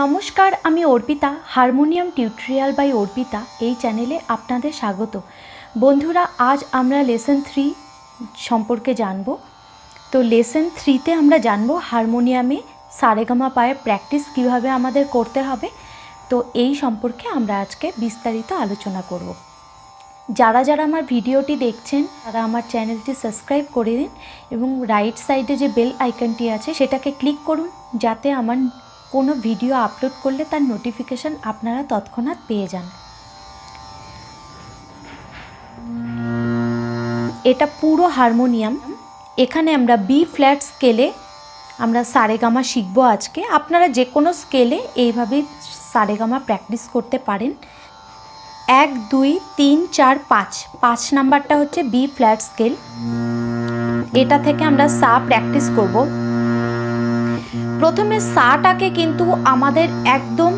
নমস্কার, আমি Arpita, harmonium tutorial by Arpita, এই চ্যানেলে আপনাদের স্বাগত। বন্ধুরা, আজ আমরা লেসন থ্রি সম্পর্কে জানব। তো লেসন থ্রিতে আমরা জানব হারমোনিয়ামে সারেগামা পায়ের প্র্যাকটিস কীভাবে আমাদের করতে হবে। তো এই সম্পর্কে আমরা আজকে বিস্তারিত আলোচনা করব। যারা যারা আমার ভিডিওটি দেখছেন, তারা আমার চ্যানেলটি সাবস্ক্রাইব করে দিন এবং রাইট সাইডে যে বেল আইকনটি আছে, সেটাকে ক্লিক করুন, যাতে আমার কোনো ভিডিও আপলোড করলে তার নোটিফিকেশান আপনারা তৎক্ষণাৎ পেয়ে যান। এটা পুরো হারমোনিয়াম। এখানে আমরা বি ফ্ল্যাট স্কেলে আমরা সারেগামা শিখব আজকে। আপনারা যে কোনো স্কেলে এইভাবে সারেগামা প্র্যাকটিস করতে পারেন। এক, দুই, তিন, চার, পাঁচ। পাঁচ নাম্বারটা হচ্ছে বি ফ্ল্যাট স্কেল এটা থেকে আমরা সা প্র্যাকটিস করব। প্রথমে সাটাকে কিন্তু আমাদের একদম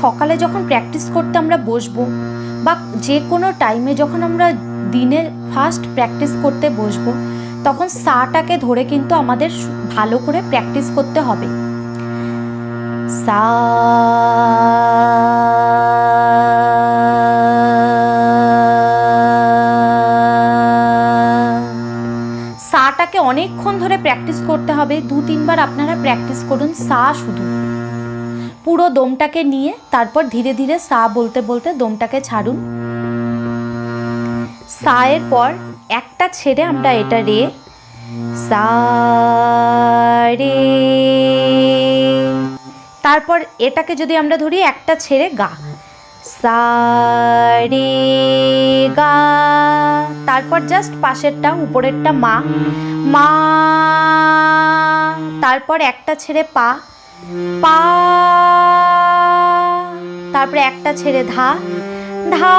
সকালে যখন প্র্যাকটিস করতে আমরা বসবো বা যে কোনো টাইমে যখন আমরা দিনে ফার্স্ট প্র্যাকটিস করতে বসবো, তখন সাটাকে ধরে কিন্তু আমাদের ভালো করে প্র্যাকটিস করতে হবে। সা অনেকক্ষণ ধরে প্র্যাকটিস করতে হবে। দু, তিনবার আপনারা প্র্যাকটিস করুন, সা শুধু। পুরো দমটাকে নিয়ে তারপর ধীরে ধীরে সা বলতে বলতে দমটাকে ছাড়ুন। সা এর পর একটা ছেড়ে আমরা এটা রে, সা, রে। তারপর এটাকে যদি আমরা ধরি, একটা ছেড়ে গা, সা, রে, গা। তারপর জাস্ট পাশেরটা, উপরেরটা মা মা, তারপর একটা ছেড়ে পা পা, তারপরে একটা ছেড়ে ধা ধা,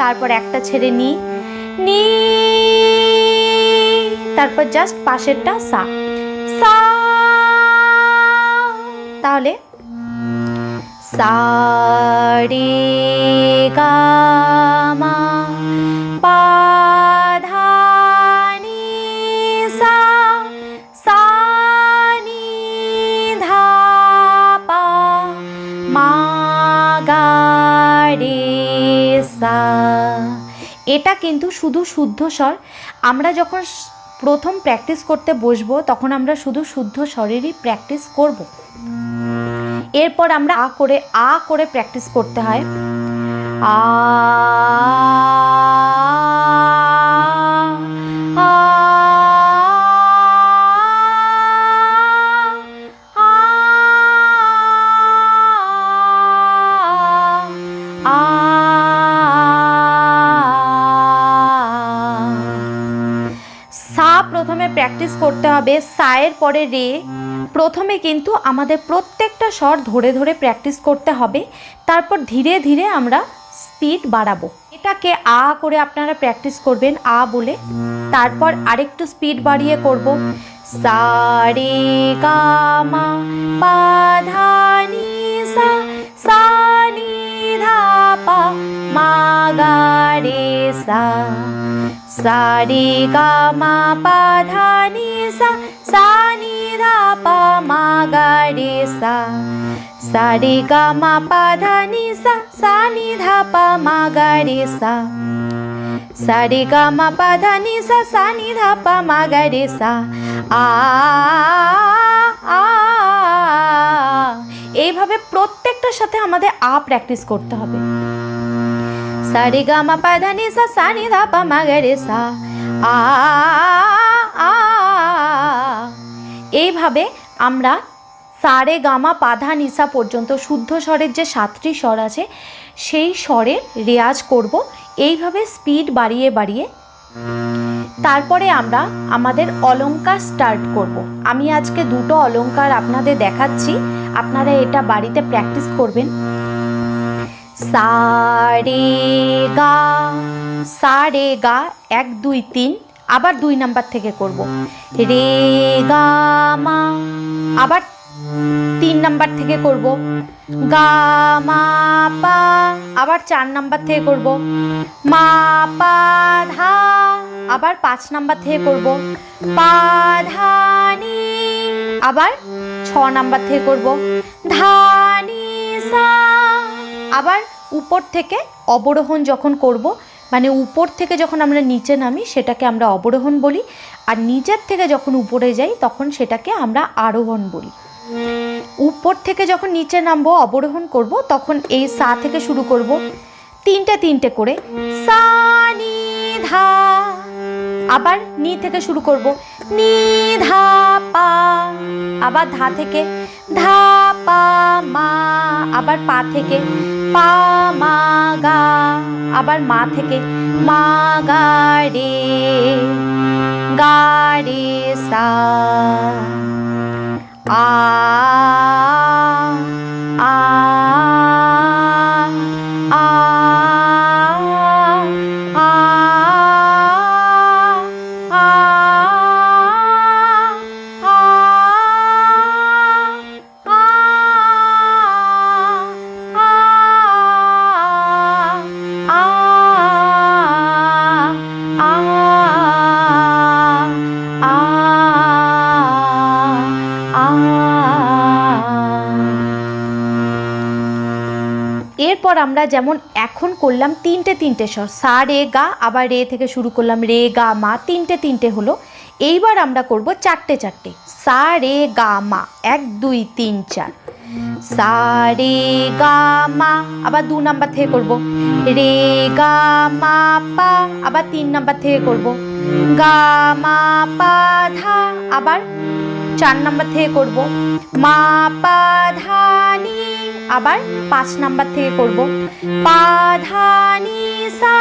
তারপর একটা ছেড়ে নি নি, তারপর জাস্ট পাশেরটা সা সা, তাহলে সা রে গা মা। সা এটা কিন্তু শুধু শুদ্ধ স্বর। আমরা যখন প্রথম প্র্যাকটিস করতে বসবো, তখন আমরা শুধু শুদ্ধ স্বরেরই প্র্যাকটিস করব। এরপর আমরা আ করে আ করে প্র্যাকটিস করতে হয়। আ প্র্যাকটিস করতে হবে, সায়ের পরে রে। প্রথমে কিন্তু আমাদের প্রত্যেকটা স্বর ধরে ধরে প্র্যাকটিস করতে হবে, তারপর ধীরে ধীরে আমরা স্পিড বাড়াবো। এটাকে আ করে আপনারা প্র্যাকটিস করবেন, আ বলে। তারপর আরেকটু স্পিড বাড়িয়ে করব। সা, রে, গা সা সা, নি, ধা সা। সা রে গা মা পা ধা নি সা সা নি ধা পা মা গা রে সা সা গা মা পা ধা নি সা সা নি ধা পা মা গা রে সা সা গা মা পা ধা নি সা সা নি ধা পা মা গা রে সা আ আ এইভাবে প্রত্যেকটার সাথে আমাদের আ প্র্যাকটিস করতে হবে। সা রে গা মা পা ধা নি পা মা গা আ আ এইভাবে আমরা সারে গামা পাধা নিসা পর্যন্ত শুদ্ধ স্বরের যে সাতটি স্বর আছে সেই স্বরের রেয়াজ করব। এইভাবে স্পিড বাড়িয়ে বাড়িয়ে। তারপরে আমরা আমাদের অলঙ্কার স্টার্ট করব। আমি আজকে দুটো অলঙ্কার আপনাদের দেখাচ্ছি। আপনারা এটা বাড়িতে প্র্যাকটিস করবেন। সা রে গা সা রে গা এক, দুই, তিন, আবার দুই নাম্বার থেকে করব। রে গা মা, আবার তিন নাম্বার থেকে করব। গা মা পা, আবার চার নাম্বার থেকে করব। মা পা ধা, আবার পাঁচ নাম্বার থেকে করব। পা আবার ছ নাম্বার থেকে করব। ধা নি সা আবার উপর থেকে অবরোহণ যখন করব মানে উপর থেকে যখন আমরা নিচে নামি, সেটাকে আমরা অবরোহণ বলি। আর নিচের থেকে যখন উপরে যাই, তখন সেটাকে আমরা আরোহণ বলি। উপর থেকে যখন নিচে নামবো, অবরোহণ করব, তখন এই সা থেকে শুরু করব। তিনটে তিনটে করে। সা, নি, ধা। আবার নি থেকে শুরু করব। নি, ধা, পা। আবার ধা থেকে ধা, পা, মা। আবার পা থেকে পা মা গা আবার মা থেকে মা গা রে গা রে সা আ এরপর আমরা যেমন এখন করলাম তিনটে তিনটে স্বর, সা, রে, গা, আবার রে থেকে শুরু করলাম রে, গা, মা, তিনটে তিনটে হলো। এইবার আমরা করব চারটে চারটে, সা, রে, গা, মা, এক, দুই, তিন, চার। সা, রে, গা, মা, আবার দু নাম্বার থেকে করব। রে, গা, মা, পা, আবার তিন নাম্বার থেকে করব। গা, মা, পা, ধা, আবার চার নাম্বার থেকে করব। মা পা আবার পাঁচ নাম্বার থেকে করব। পা সা,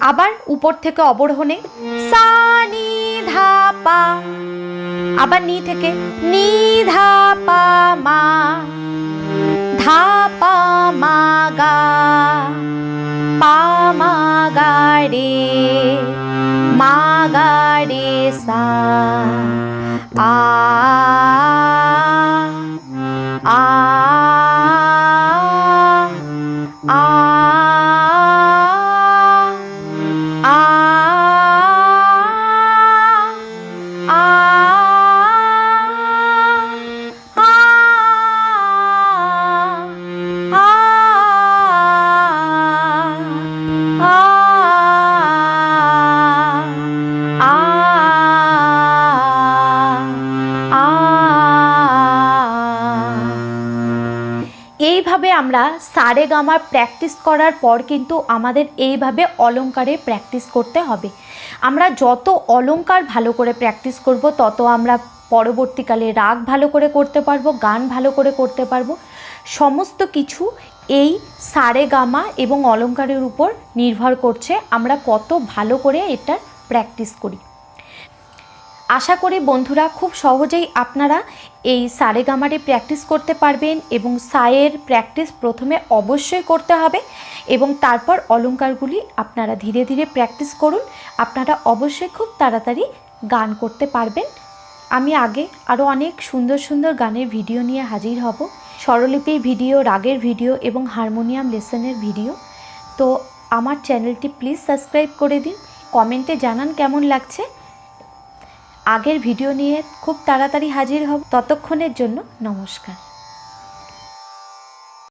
আবার উপর থেকে অবরোহণে সা নি ধা পা আবার নি থেকে নি ধা পা মা ধা পা মা গা, পা মা গা রে, মা গা রে সা। আ এইভাবে আমরা সারে গামার প্র্যাকটিস করার পর কিন্তু আমাদের এইভাবে অলংকারের প্র্যাকটিস করতে হবে? আমরা যত অলংকার ভালো করে প্র্যাকটিস করব, তত আমরা পরবর্তীকালে রাগ ভালো করে করতে পারব, গান ভালো করে করতে পারব। সমস্ত কিছু এই সারে গামা এবং অলংকারের উপর নির্ভর করছে আমরা কত ভালো করে এটার প্র্যাকটিস করি। আশা করি বন্ধুরা খুব সহজেই আপনারা এই সারেগামারে প্র্যাকটিস করতে পারবেন এবং সায়ের প্র্যাকটিস প্রথমে অবশ্যই করতে হবে এবং তারপর অলংকারগুলি আপনারা ধীরে ধীরে প্র্যাকটিস করুন। আপনারা অবশ্যই খুব তাড়াতাড়ি গান করতে পারবেন। আমি আগে আরও অনেক সুন্দর সুন্দর গানের ভিডিও নিয়ে হাজির হব। স্বরলিপির ভিডিও, রাগের ভিডিও এবং হারমোনিয়াম লেসনের ভিডিও। তো আমার চ্যানেলটি প্লিজ সাবস্ক্রাইব করে দিন। কমেন্টে জানান কেমন লাগছে। আগের ভিডিও নিয়ে খুব তাড়াতাড়ি হাজির হব। ততক্ষণের জন্য নমস্কার।